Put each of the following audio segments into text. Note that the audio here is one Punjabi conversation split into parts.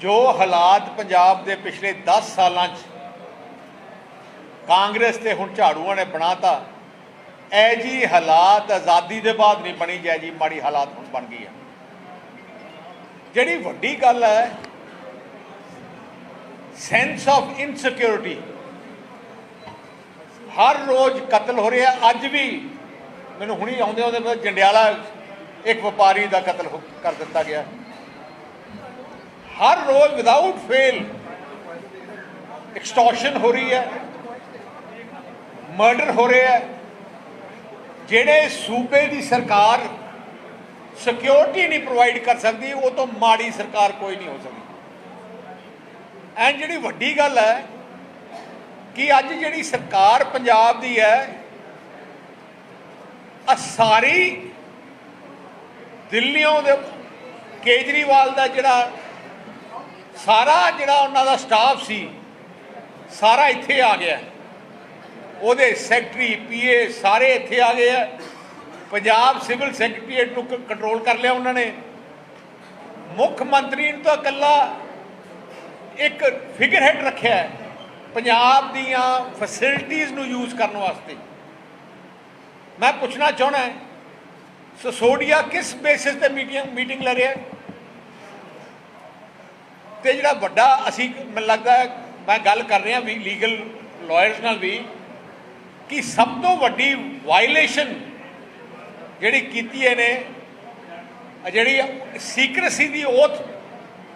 ਜੋ ਹਾਲਾਤ ਪੰਜਾਬ ਦੇ ਪਿਛਲੇ 10 ਸਾਲਾਂ 'ਚ ਕਾਂਗਰਸ ਤੇ ਹੁਣ ਝਾੜੂਆਂ ਨੇ ਬਣਾਤਾ ਐ ਜੀ ਹਾਲਾਤ ਆਜ਼ਾਦੀ ਦੇ ਬਾਅਦ ਨਹੀਂ ਬਣੀ ਜੈ ਜੀ ਮਾੜੀ ਹਾਲਾਤ ਹੁਣ ਬਣ ਗਈ ਆ। ਜਿਹੜੀ ਵੱਡੀ ਗੱਲ ਹੈ ਸੈਂਸ ਆਫ ਇਨਸਿਕਿਉਰਿਟੀ ਹਰ ਰੋਜ਼ ਕਤਲ ਹੋ ਰਿਹਾ, ਅੱਜ ਵੀ ਮੈਨੂੰ ਹੁਣੀ ਆਉਂਦੇ ਆਉਂਦੇ ਪਤਾ, ਜੰਡਿਆਲਾ ਇੱਕ ਵਪਾਰੀ ਦਾ ਕਤਲ ਹੋ- ਕਰ ਦਿੱਤਾ ਗਿਆ। ਹਰ ਰੋਜ਼ ਵਿਦਆਊਟ ਫੇਲ ਐਕਸਟੋਰਸ਼ਨ ਹੋ ਰਹੀ ਹੈ ਮਰਡਰ ਹੋ ਰਿਹਾ ਹੈ। ਜਿਹੜੇ ਸੂਬੇ ਦੀ ਸਰਕਾਰ ਸਿਕਿਉਰਿਟੀ ਨਹੀਂ ਪ੍ਰੋਵਾਈਡ ਕਰ ਸਕਦੀ, ਉਹ ਤੋਂ ਮਾੜੀ ਸਰਕਾਰ ਕੋਈ ਨਹੀਂ ਹੋ ਸਕਦੀ। ਐਂ ਜਿਹੜੀ ਵੱਡੀ ਗੱਲ ਹੈ ਕਿ ਅੱਜ ਜਿਹੜੀ ਸਰਕਾਰ ਪੰਜਾਬ ਦੀ ਹੈ ਆ ਸਾਰੀ ਦਿੱਲੀੋਂ ਦੇ ਕੇਜਰੀਵਾਲ ਦਾ ਜਿਹੜਾ ਸਾਰਾ ਜਿਹੜਾ ਉਹਨਾਂ ਦਾ ਸਟਾਫ ਸੀ, ਸਾਰਾ ਇੱਥੇ ਆ ਗਿਆ। ਉਹਦੇ ਸੈਕਟਰੀ, ਪੀਏ ਸਾਰੇ ਇੱਥੇ ਆ ਗਏ ਆ। ਪੰਜਾਬ ਸਿਵਲ ਸੈਕਟਰੀਏਟ ਨੂੰ ਕੰਟਰੋਲ ਕਰ ਲਿਆ ਉਹਨਾਂ ਨੇ। ਮੁੱਖ ਮੰਤਰੀ ਨੂੰ ਤਾਂ ਇਕੱਲਾ ਇੱਕ ਫਿਗਰ ਹੈਡ ਰੱਖਿਆ ਪੰਜਾਬ ਦੀਆਂ ਫੈਸਿਲਿਟੀਆਂ ਨੂੰ ਯੂਜ਼ ਕਰਨ ਵਾਸਤੇ। ਮੈਂ ਪੁੱਛਣਾ ਚਾਹਣਾ ਸਸੋਡੀਆ ਕਿਸ ਬੇਸਿਸ ਤੇ ਮੀਟਿੰਗ ਮੀਟਿੰਗ ਲੈ ਰਿਹਾ ਹੈ? ਤੇ ਜਿਹੜਾ ਵੱਡਾ ਅਸੀਂ ਮੈਨੂੰ ਲੱਗਦਾ ਮੈਂ ਗੱਲ ਕਰ ਰਿਹਾ ਵੀ ਲੀਗਲ ਲਾਇਰਸ ਨਾਲ ਵੀ, ਕਿ ਸਭ ਤੋਂ ਵੱਡੀ ਵਾਇਲੇਸ਼ਨ ਜਿਹੜੀ ਕੀਤੀ ਇਹਨੇ ਜਿਹੜੀ ਸੀਕ੍ਰੇਸੀ ਦੀ ਓਥ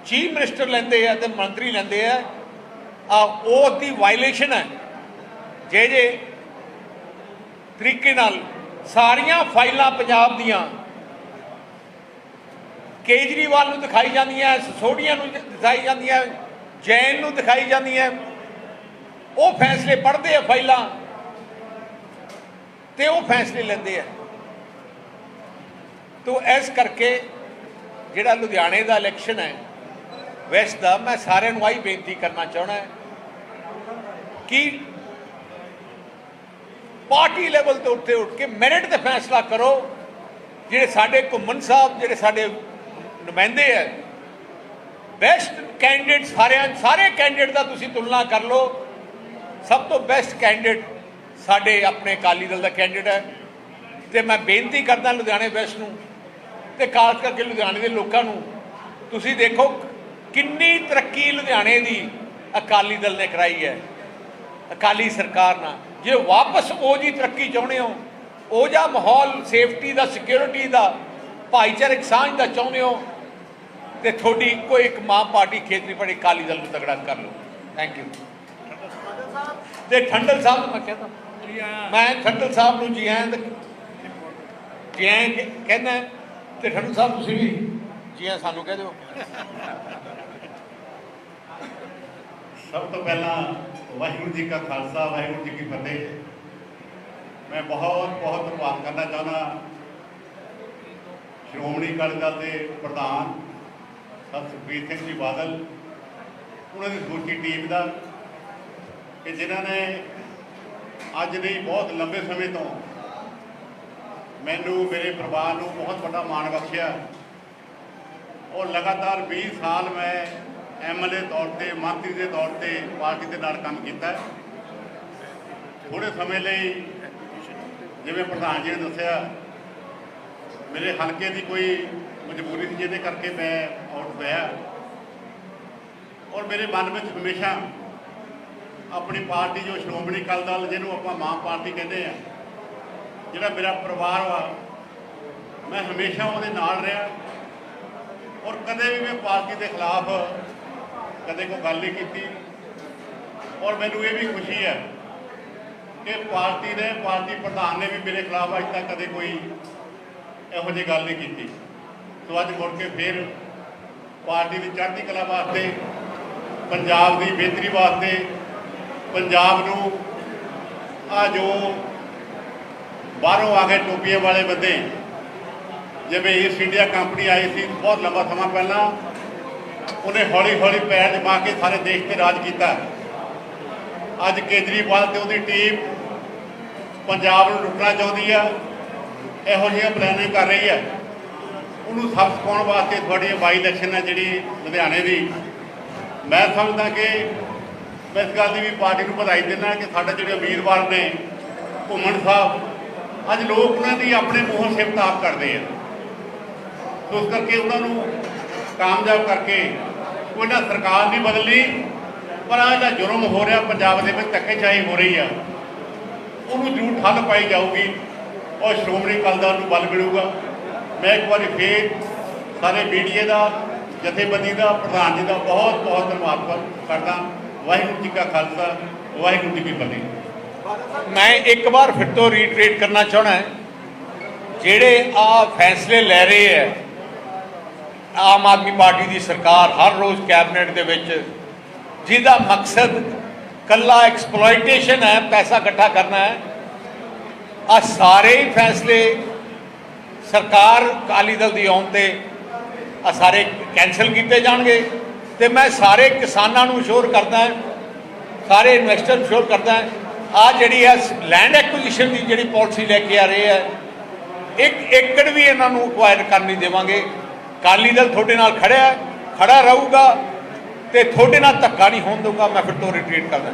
ਚੀਫ ਮਿਨਿਸਟਰ ਲੈਂਦੇ ਆ ਤੇ ਮੰਤਰੀ ਲੈਂਦੇ ਆ ਆ ਓਥ ਦੀ ਵਾਇਲੇਸ਼ਨ ਹੈ। ਜੇ ਜੇ ਤਰੀਕੇ ਨਾਲ ਸਾਰੀਆਂ ਫਾਈਲਾਂ ਪੰਜਾਬ ਦੀਆਂ ਕੇਜਰੀਵਾਲ ਨੂੰ ਦਿਖਾਈ ਜਾਂਦੀਆਂ ਸੋਢੀਆਂ ਨੂੰ ਦਿਖਾਈ ਜਾਂਦੀਆਂ ਜੈਨ ਨੂੰ ਦਿਖਾਈ ਜਾਂਦੀਆਂ ਉਹ ਫੈਸਲੇ ਪੜ੍ਹਦੇ ਆ ਫਾਈਲਾਂ ਤੇ ਉਹ ਫੈਸਲੇ ਲੈਂਦੇ ਆ। ਤੋ ਇਸ ਕਰਕੇ ਜਿਹੜਾ ਲੁਧਿਆਣੇ ਦਾ ਇਲੈਕਸ਼ਨ ਹੈ ਵੈਸਟ ਦਾ ਮੈਂ ਸਾਰਿਆਂ ਨੂੰ ਆਹੀ ਬੇਨਤੀ ਕਰਨਾ ਚਾਹਣਾ ਕਿ ਪਾਰਟੀ ਲੈਵਲ ਤੋਂ ਉੱਤੇ ਉੱਠ ਕੇ ਮੈਰਿਟ ਤੇ ਫੈਸਲਾ ਕਰੋ, ਜਿਹੜੇ ਸਾਡੇ ਘੁੰਮਣ ਸਾਹਿਬ, ਜਿਹੜੇ ਸਾਡੇ ਨੁਮਾਇੰਦੇ ਹੈ। ਬੈਸਟ ਕੈਂਡੀਡੇਟ ਸਾਰਿਆਂ ਸਾਰੇ ਕੈਂਡੀਡੇਟ ਦਾ ਤੁਸੀਂ ਤੁਲਨਾ ਕਰ ਲਓ। ਸਭ ਤੋਂ ਬੈਸਟ ਕੈਂਡੀਡੇਟ ਸਾਡੇ ਆਪਣੇ ਅਕਾਲੀ ਦਲ ਦਾ ਕੈਂਡੀਡੇਟ ਹੈ। ਤੇ ਮੈਂ ਬੇਨਤੀ ਕਰਦਾ ਲੁਧਿਆਣੇ ਵੈਸਟ ਨੂੰ ਤੇ ਖਾਸ ਕਰਕੇ ਲੁਧਿਆਣੇ ਦੇ ਲੋਕਾਂ ਨੂੰ, ਤੁਸੀਂ ਦੇਖੋ ਕਿੰਨੀ ਤਰੱਕੀ ਲੁਧਿਆਣੇ ਦੀ ਅਕਾਲੀ ਦਲ ਨੇ ਕਰਾਈ ਹੈ। ਅਕਾਲੀ ਸਰਕਾਰ ਨਾਲ। ਜੇ ਵਾਪਸ ਉਹ ਜੀ ਤਰੱਕੀ ਚਾਹੁੰਦੇ ਹੋ, ਉਹ ਜਿਹਾ ਮਾਹੌਲ ਸੇਫਟੀ ਦਾ ਸਿਕਿਉਰਿਟੀ ਦਾ ਭਾਈਚਾਰਕ ਸਾਂਝ ਦਾ ਚਾਹੁੰਦੇ ਹੋ ਤੇ ਤੁਹਾਡੀ ਇੱਕੋ ਇੱਕ ਮਾਂ ਪਾਰਟੀ ਖੇਤਰੀ ਪਾਰਟੀ ਅਕਾਲੀ ਦਲ ਨੂੰ ਤਗੜਾ ਕਰ ਲਓ। ਥੈਂਕ ਯੂ ਤੇ ਠੰਡਲ ਸਾਹਿਬ ਨੂੰ ਮੈਂ ਕਹਿੰਦਾ ਮੈਂ ਠੰਡਲ ਸਾਹਿਬ ਨੂੰ ਜੀ ਆਇਆਂ ਜੀ ਆਇਆਂ ਕਹਿੰਦਾ ਤੇ ਠੰਡਲ ਸਾਹਿਬ ਤੁਸੀਂ ਵੀ ਜੀ ਆਇਆਂ ਸਾਨੂੰ ਕਹਿ ਦਿਓ। ਸਭ ਤੋਂ ਪਹਿਲਾਂ ਵਾਹਿਗੁਰੂ ਜੀ ਕਾ ਖਾਲਸਾ, ਵਾਹਿਗੁਰੂ ਜੀ ਕੀ ਫਤਿਹ। ਮੈਂ ਬਹੁਤ ਬਹੁਤ ਧੰਨਵਾਦ ਕਰਨਾ ਚਾਹੁੰਦਾ ਸ਼੍ਰੋਮਣੀ ਅਕਾਲੀ ਦਲ ਦੇ ਪ੍ਰਧਾਨ ਸਰ ਸੁਖਬੀਰ ਸਿੰਘ ਜੀ ਬਾਦਲ, ਉਹਨਾਂ ਦੀ ਸਮੁੱਚੀ ਟੀਮ ਦਾ, ਕਿ ਜਿਨ੍ਹਾਂ ਨੇ ਅੱਜ ਨਹੀਂ ਬਹੁਤ ਲੰਬੇ ਸਮੇਂ ਤੋਂ ਮੈਨੂੰ, ਮੇਰੇ ਪਰਿਵਾਰ ਨੂੰ ਬਹੁਤ ਵੱਡਾ ਮਾਣ ਬਖਸ਼ਿਆ। ਔਰ ਲਗਾਤਾਰ 20 ਸਾਲ ਮੈਂ ਐਮਐਲਏ ਤੌਰ ਤੇ, ਮੰਤਰੀ ਦੇ ਤੌਰ ਤੇ ਪਾਰਟੀ ਦੇ ਨਾਲ ਕੰਮ ਕੀਤਾ ਥੋੜੇ ਸਮੇਂ ਲਈ ਜਿਵੇਂ ਪ੍ਰਧਾਨ ਜੀ ਨੇ ਦੱਸਿਆ ਮੇਰੇ ਹਲਕੇ ਦੀ ਕੋਈ ਮਜਬੂਰੀ ਸੀ, ਜਿਹਦੇ ਕਰਕੇ ਮੈਂ ਆਊਟ ਹੋਇਆ। ਔਰ ਮੇਰੇ ਮਨ ਵਿੱਚ ਹਮੇਸ਼ਾ ਆਪਣੀ ਪਾਰਟੀ ਜੋ ਸ਼੍ਰੋਮਣੀ ਅਕਾਲੀ ਦਲ, ਜਿਹਨੂੰ ਆਪਾਂ ਮਾਂ ਪਾਰਟੀ ਕਹਿੰਦੇ ਆ, ਜਿਹੜਾ ਮੇਰਾ ਪਰਿਵਾਰ ਵਾ, ਮੈਂ ਹਮੇਸ਼ਾ ਉਹਦੇ ਨਾਲ ਰਿਹਾ। ਔਰ ਕਦੇ ਵੀ ਮੈਂ ਪਾਰਟੀ ਦੇ ਖਿਲਾਫ ਕਦੇ ਕੋਈ ਗੱਲ ਨਹੀਂ ਕੀਤੀ। ਔਰ ਮੈਨੂੰ ਇਹ ਵੀ ਖੁਸ਼ੀ ਹੈ ਕਿ ਪਾਰਟੀ ਨੇ, ਪਾਰਟੀ ਪ੍ਰਧਾਨ ਨੇ ਵੀ ਮੇਰੇ ਖਿਲਾਫ ਅੱਜ ਤੱਕ ਕਦੇ ਕੋਈ ਇਹੋ ਜਿਹੀ ਗੱਲ ਨਹੀਂ ਕੀਤੀ। ਸੋ ਅੱਜ ਮੁੜ ਕੇ ਫਿਰ ਪਾਰਟੀ ਦੀ ਚੜ੍ਹਦੀ ਕਲਾ ਵਾਸਤੇ, ਪੰਜਾਬ ਦੀ ਬਿਹਤਰੀ ਵਾਸਤੇ, ਪੰਜਾਬ ਨੂੰ ਆ ਜੋ ਬਾਹਰੋਂ ਆ ਕੇ ਟੋਪੀਆਂ ਵਾਲੇ ਬੰਦੇ, ਜਿਵੇਂ ਈਸਟ ਇੰਡੀਆ ਕੰਪਨੀ ਆਈ ਸੀ ਬਹੁਤ ਲੰਬਾ ਸਮਾਂ ਪਹਿਲਾਂ, ਉਹਨੇ ਹੌਲੀ ਹੌਲੀ ਪੈਰ ਜਮਾ ਕੇ ਸਾਰੇ ਦੇਸ਼ ਤੇ ਰਾਜ ਕੀਤਾ। ਅੱਜ ਕੇਜਰੀਵਾਲ ਤੇ ਉਹਦੀ ਟੀਮ ਪੰਜਾਬ ਨੂੰ ਲੁੱਟਣਾ ਚਾਹੁੰਦੀ ਆ। ਇਹੋ ਜਿਹੀਆਂ ਪਲੈਨਿੰਗ ਕਰ ਰਹੀ ਹੈ। ਉਹਨੂੰ ਸਬਕ ਪਾਉਣ ਵਾਸਤੇ ਤੁਹਾਡੀ ਬਾਈ ਇਲੈਕਸ਼ਨ ਹੈ ਜਿਹੜੀ ਲੁਧਿਆਣੇ ਦੀ, ਮੈਂ ਸਮਝਦਾ ਕਿ ਮੈਂ ਇਸ ਗੱਲ ਦੀ ਵੀ ਪਾਰਟੀ ਨੂੰ ਵਧਾਈ ਦਿੰਦਾ ਕਿ ਸਾਡੇ ਜਿਹੜੇ ਉਮੀਦਵਾਰ ਨੇ, ਘੁੰਮਣ ਸਾਹਿਬ, ਅੱਜ ਲੋਕ ਉਹਨਾਂ ਦੀ ਆਪਣੇ ਮੂੰਹੋਂ ਸਿਫਤ ਆਪ ਕਰਦੇ ਆ। ਉਸ ਕਰਕੇ ਉਹਨਾਂ ਨੂੰ ਕਾਮਯਾਬ ਕਰਕੇ ਕੋਈ ਨਾ ਸਰਕਾਰ ਨਹੀਂ ਬਦਲਣੀ, ਪਰ ਆਹ ਜਿਹੜਾ ਜੁਰਮ ਹੋ ਰਿਹਾ, ਪੰਜਾਬ ਦੇ ਵਿੱਚ ਧੱਕੇਸ਼ਾਹੀ ਹੋ ਰਹੀ ਆ, ਉਹਨੂੰ ਜ਼ਰੂਰ ਠੱਲ ਪਾਈ ਜਾਊਗੀ। ਉਹ ਸ਼੍ਰੋਮਣੀ ਅਕਾਲੀ ਦਲ ਨੂੰ ਬਲ ਮਿਲੂਗਾ। ਮੈਂ ਇੱਕ ਵਾਰੀ ਫੇਰ ਸਾਰੇ ਮੀਡੀਆ ਦਾ, ਜਥੇਬੰਦੀ ਦਾ, ਪ੍ਰਧਾਨ ਜੀ ਦਾ ਬਹੁਤ ਬਹੁਤ ਧੰਨਵਾਦ ਕਰਦਾ। ਵਾਹਿਗੁਰੂ ਜੀ ਕਾ ਖਾਲਸਾ, ਵਾਹਿਗੁਰੂ ਜੀ ਕੀ ਫਤਿਹ। ਮੈਂ ਇੱਕ ਵਾਰ ਫਿਰ ਤੋਂ ਰੀਟਰੇਟ ਕਰਨਾ ਚਾਹਣਾ ਹੈ, ਜਿਹੜੇ ਆ ਫੈਸਲੇ ਲੈ ਰਹੇ ਹੈ, ਆਮ ਆਦਮੀ ਪਾਰਟੀ ਦੀ ਸਰਕਾਰ ਹਰ ਰੋਜ਼ ਕੈਬਨਿਟ ਦੇ ਵਿੱਚ, ਜਿਹਦਾ ਮਕਸਦ ਕੱਲਾ ਐਕਸਪਲੋਇਟੇਸ਼ਨ ਹੈ, ਪੈਸਾ ਇਕੱਠਾ ਕਰਨਾ ਹੈ ਆ ਸਾਰੇ ਹੀ ਫੈਸਲੇ ਸਰਕਾਰ ਅਕਾਲੀ ਦਲ ਦੀ ਆਉਣ ਤੇ ਆ ਸਾਰੇ ਕੈਨਸਲ ਕੀਤੇ ਜਾਣਗੇ ਤੇ ਮੈਂ ਸਾਰੇ ਕਿਸਾਨਾਂ ਨੂੰ ਅਸ਼ੋਰ ਕਰਦਾ ਸਾਰੇ ਇਨਵੈਸਟਰ ਨੂੰ ਅਸ਼ੋਰ ਕਰਦਾ ਆ ਜਿਹੜੀ ਹੈ ਲੈਂਡ ਐਕੁਜੀਸ਼ਨ ਦੀ ਜਿਹੜੀ ਪਾਲਿਸੀ ਲੈ ਕੇ ਆ ਰਹੇ ਹੈ ਇੱਕ ਏਕੜ ਵੀ ਇਹਨਾਂ ਨੂੰ ਅਕਵਾਇਰ ਕਰਨ ਨਹੀਂ ਦੇਵਾਂਗੇ। ਅਕਾਲੀ ਦਲ ਤੁਹਾਡੇ ਨਾਲ ਖੜਿਆ ਹੈ, ਖੜਾ ਰਹੂਗਾ ਤੇ ਤੁਹਾਡੇ ਨਾਲ ਧੱਕਾ ਨਹੀਂ ਹੋਣ ਦਊਗਾ ਮੈਂ ਫਿਰ ਤੋਂ ਰਿਟਰੀਟ ਕਰਦਾ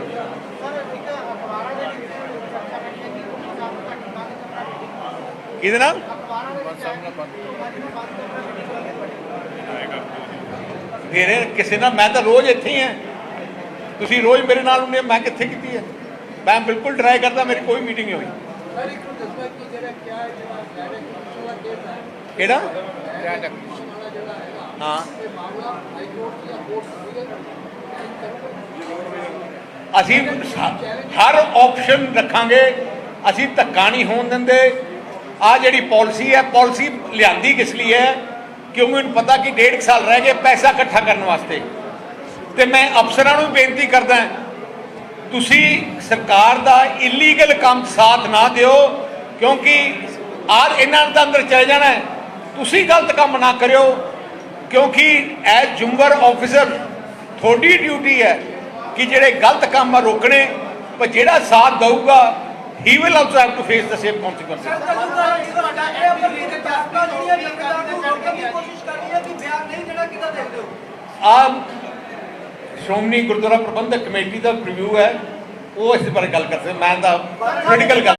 ਕਿਹਦੇ ਨਾਲ ਮੇਰੇ ਕਿਸੇ ਨਾਲ ਮੈਂ ਤਾਂ ਰੋਜ਼ ਇੱਥੇ ਹੀ ਹਾਂ। ਤੁਸੀਂ ਰੋਜ਼ ਮੇਰੇ ਨਾਲ ਹੁੰਦੇ ਮੈਂ ਕਿੱਥੇ ਕੀਤੀ ਹੈ? ਮੈਂ ਬਿਲਕੁਲ ਟਰਾਈ ਕਰਦਾ ਮੇਰੀ ਕੋਈ ਮੀਟਿੰਗ ਨਹੀਂ ਹੋਈ। ਕਿਹੜਾ? ਹਾਂ। ਅਸੀਂ ਹਰ ਆਪਸ਼ਨ ਰੱਖਾਂਗੇ। ਅਸੀਂ ਧੱਕਾ ਨਹੀਂ ਹੋਣ ਦਿੰਦੇ। ਆ ਜਿਹੜੀ ਪਾਲਿਸੀ ਹੈ, ਪਾਲਿਸੀ ਲਿਆਂਦੀ ਕਿਸ ਲਈ ਹੈ? ਕਿਉਂਕਿ ਮੈਨੂੰ ਪਤਾ ਕਿ ਡੇਢ ਕੁ ਸਾਲ ਰਹਿ ਗਏ ਪੈਸਾ ਇਕੱਠਾ ਕਰਨ ਵਾਸਤੇ। ਤੇ ਮੈਂ ਅਫਸਰਾਂ ਨੂੰ ਬੇਨਤੀ ਕਰਦਾ ਤੁਸੀਂ ਸਰਕਾਰ ਦਾ ਇਲੀਗਲ ਕੰਮ ਸਾਥ ਨਾ ਦਿਓ, ਕਿਉਂਕਿ ਆਜ ਇਹਨਾਂ ਦਾ ਅੰਦਰ ਚਲੇ ਜਾਣਾ ਹੈ। ਤੁਸੀਂ ਗਲਤ ਕੰਮ ਨਾ ਕਰਿਓ, ਕਿਉਂਕਿ ਐਜ਼ ਜੁੰਗਰ ਆਫੀਸਰ ਤੁਹਾਡੀ ਡਿਊਟੀ ਹੈ ਕਿ ਜਿਹੜੇ ਗਲਤ ਕੰਮ ਆ ਰੋਕਣੇ, ਪਰ ਜਿਹੜਾ ਸਾਥ ਦਊਗਾ he will also have to face the same consequences ਆ ਸ਼੍ਰੋਮਣੀ ਗੁਰਦੁਆਰਾ ਪ੍ਰਬੰਧਕ ਕਮੇਟੀ ਦਾ ਰਿਵਿਊ ਹੈ। ਉਹ ਇਸ ਬਾਰੇ ਗੱਲ ਕਰਦੇ ਮੈਂ ਤਾਂ ਗੱਲ